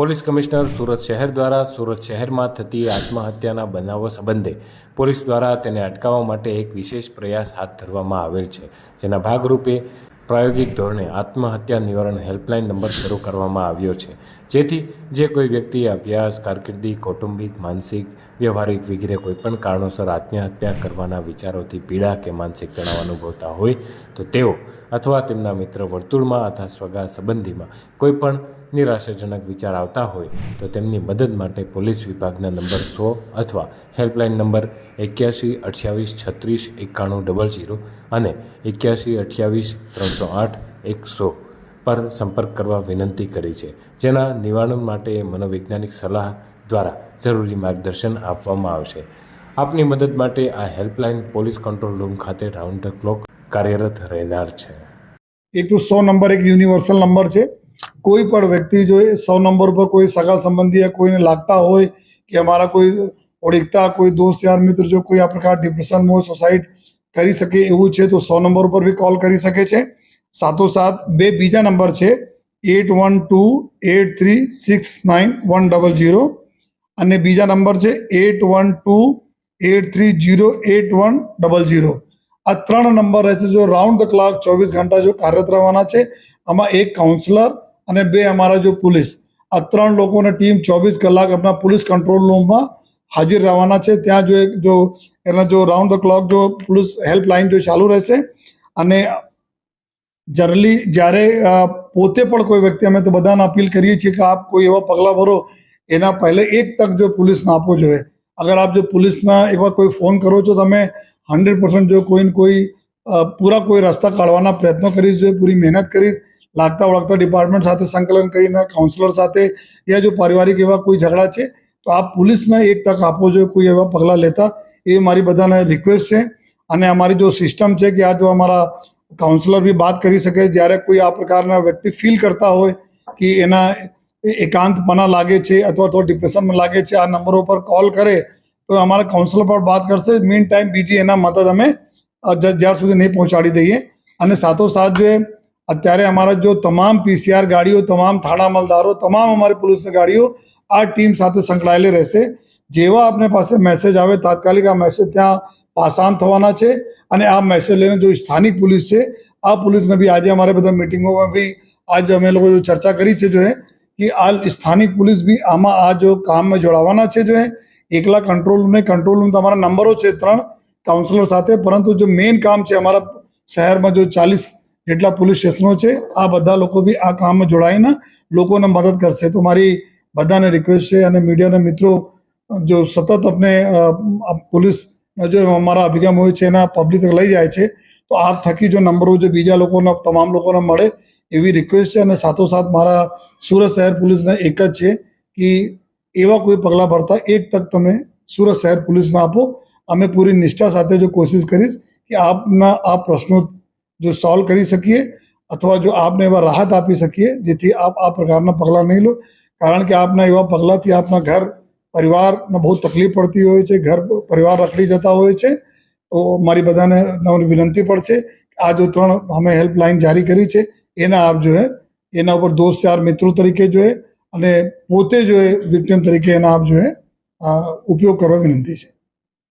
Police commissioner Surat શહેર દ્વારા સુરત શહેરમાં થતી આત્મહત્યાના બનાવો સંબંધે પોલીસ દ્વારા તેને અટકાવવા માટે એક વિશેષ પ્રયાસ હાથ ધરવામાં આવેલ છે. જેના ભાગરૂપે પ્રાયોગિક ધોરણે આત્મહત્યા નિવારણ હેલ્પલાઇન નંબર શરૂ કરવામાં આવ્યો છે. જેથી જે કોઈ વ્યક્તિ અભ્યાસ, કારકિર્દી, કૌટુંબિક, માનસિક, વ્યવહારિક વગેરે કોઈપણ કારણોસર આત્મહત્યા કરવાના વિચારોથી પીડા કે માનસિક તણાવ અનુભવતા હોય તો તેઓ અથવા તેમના મિત્ર વર્તુળમાં અથવા સ્વગા સંબંધીમાં કોઈ પણ નિરાશાજનક વિચાર આવતા હોય તો તેમની મદદ માટે પોલીસ વિભાગના નંબર સો અથવા હેલ્પલાઇન નંબર એક્યાસી અઠ્યાવીસ છત્રીસ એકાણું ડબલ ઝીરો અને એક્યાસી અઠ્યાવીસ ત્રણસો આઠ એકસો પર સંપર્ક કરવા વિનંતી કરી છે, જેના નિવારણ માટે મનોવૈજ્ઞાનિક સલાહ દ્વારા જરૂરી માર્ગદર્શન આપવામાં આવશે. આપની મદદ માટે આ હેલ્પલાઇન પોલીસ કંટ્રોલ રૂમ ખાતે રાઉન્ડ ધ ક્લોક કાર્યરત રહેનાર છે. એક તો સો નંબર એક યુનિવર્સલ નંબર છે. કોઈ પણ વ્યક્તિ જો એ સો નંબર પર કોઈ સગા સંબંધી કોઈને લાગતા હોય કે અમારા કોઈ ઓળખતા, કોઈ દોસ્ત, યાર, મિત્ર જો કોઈ આ પ્રકાર ડિપ્રેશનમાં હોય સુસાઇડ કરી શકે એવું છે તો સો નંબર પર બી કોલ કરી શકે છે. સાથોસાથ બે બીજા નંબર છે, eight one two eight three six nine one double zero અને બીજા નંબર છે, eight one two eight three zero eight one double zero આ ત્રણ નંબર રહેશે જો રાઉન્ડ ધ ક્લાક ચોવીસ ઘંટા જો કાર્યરત રહેવાના છે, આમાં એક કાઉન્સલર અને બે, અમારા જો પોલીસ. આ ત્રણ લોકોની ટીમ ચોવીસ કલાક આપણા પોલીસ કંટ્રોલ રૂમમાં હાજર રહેવાના છે. ત્યાં જો જો એના જો રાઉન્ડ ધ ક્લોક જો પોલીસ હેલ્પલાઇન જો ચાલુ રહેશે અને જનરલી જ્યારે પોતે પણ કોઈ વ્યક્તિ અમે તો બધાને અપીલ કરીએ છીએ કે આપ કોઈ એવા પગલાં ભરો, એના પહેલે એક તક જો પોલીસને આપવો જોઈએ. અગર આપ જો પોલીસના એવા કોઈ ફોન કરો છો, તમે હંડ્રેડ પર્સન્ટ જો કોઈને કોઈ પૂરા કોઈ રસ્તા કાઢવાના પ્રયત્નો કરીશ જોઈએ પૂરી મહેનત કરીશ લાગતા ઓળખતા ડિપાર્ટમેન્ટ સાથે સંકલન કરીને કાઉન્સિલર સાથે યા જો પારિવારિક એવા કોઈ ઝઘડા છે, તો આપ પોલીસને એક તક આપવો જોઈએ, કોઈ એવા પગલાં લેતા, એ મારી બધાને રિક્વેસ્ટ છે. અને અમારી જો સિસ્ટમ છે કે આ જો અમારા કાઉન્સિલર બી વાત કરી શકે, જ્યારે કોઈ આ પ્રકારના વ્યક્તિ ફીલ કરતા હોય કે એના એકાંતપના લાગે છે અથવા તો ડિપ્રેશનમાં લાગે છે, આ નંબરો પર કોલ કરે, તો અમારા કાઉન્સિલર પર વાત કરશે. મીન ટાઈમ બીજી એના મદદ અમે જ્યાં સુધી નહીં પહોંચાડી દઈએ. અને સાથોસાથ જો અત્યારે અમારા જો તમામ પીસીઆર ગાડીઓ, તમામ થાણા અમલદારો તમામ અમારી પોલીસની ગાડીઓ આ ટીમ સાથે સંકળાયેલી રહેશે. જેવા આપને પાસે મેસેજ આવે, તાત્કાલિક આ મેસેજ ત્યાં પાસાન થવાના છે અને આ મેસેજ લઈને જો સ્થાનિક પોલીસ છે, આ પોલીસને બી આજે અમારે બધા મિટિંગોમાં બી આજે અમે લોકો જો ચર્ચા કરી છે જો એ કે આ સ્થાનિક પોલીસ બી આમાં આ જો કામમાં જોડાવાના છે જો એકલા કંટ્રોલ રૂમને કંટ્રોલ રૂમ તમારા નંબરો છે ત્રણ કાઉન્સિલર સાથે, પરંતુ જો મેઇન કામ છે અમારા શહેરમાં જો ચાલીસ જેટલા પોલીસ સ્ટેશનો છે આ બધા લોકો બી આ કામમાં જોડાઈને લોકોને મદદ કરશે. તો મારી બધાને રિક્વેસ્ટ છે અને મીડિયાના મિત્રો જો સતત આપણે અ, પોલીસ જો અમારા અભિગમ હોય છે એના પબ્લિક લઈ જાય છે તો આપ થકી જો નંબરો જો બીજા લોકોના તમામ લોકોને મળે એવી રિક્વેસ્ટ છે અને સાથોસાથ મારા સુરત શહેર પોલીસને એક જ છે કે એવા કોઈ પગલાં ભરતા એક તક તમે સુરત શહેર પોલીસને આપો. અમે પૂરી નિષ્ઠા સાથે જો કોશિશ કરીશ કે આપના આ પ્રશ્નો જો સોલ્વ કરી શકીએ અથવા જો આપને એવા રાહત આપી શકીએ, જેથી આપ આ પ્રકારના પગલાં નહીં લો. કારણ કે આપના એવા પગલાંથી આપના ઘર, પરિવારને બહુ તકલીફ પડતી હોય છે, ઘર, પરિવાર રખડી જતા હોય છે. તો મારી બધાને વિનંતી કે આ જો ત્રણ અમે હેલ્પલાઇન જારી કરી છે, એના આપ જો એના ઉપર દોસ્ત યાર મિત્રો તરીકે જો અને પોતે જો વિક્ટિમ તરીકે એના આપ જો ઉપયોગ કરવા વિનંતી છે.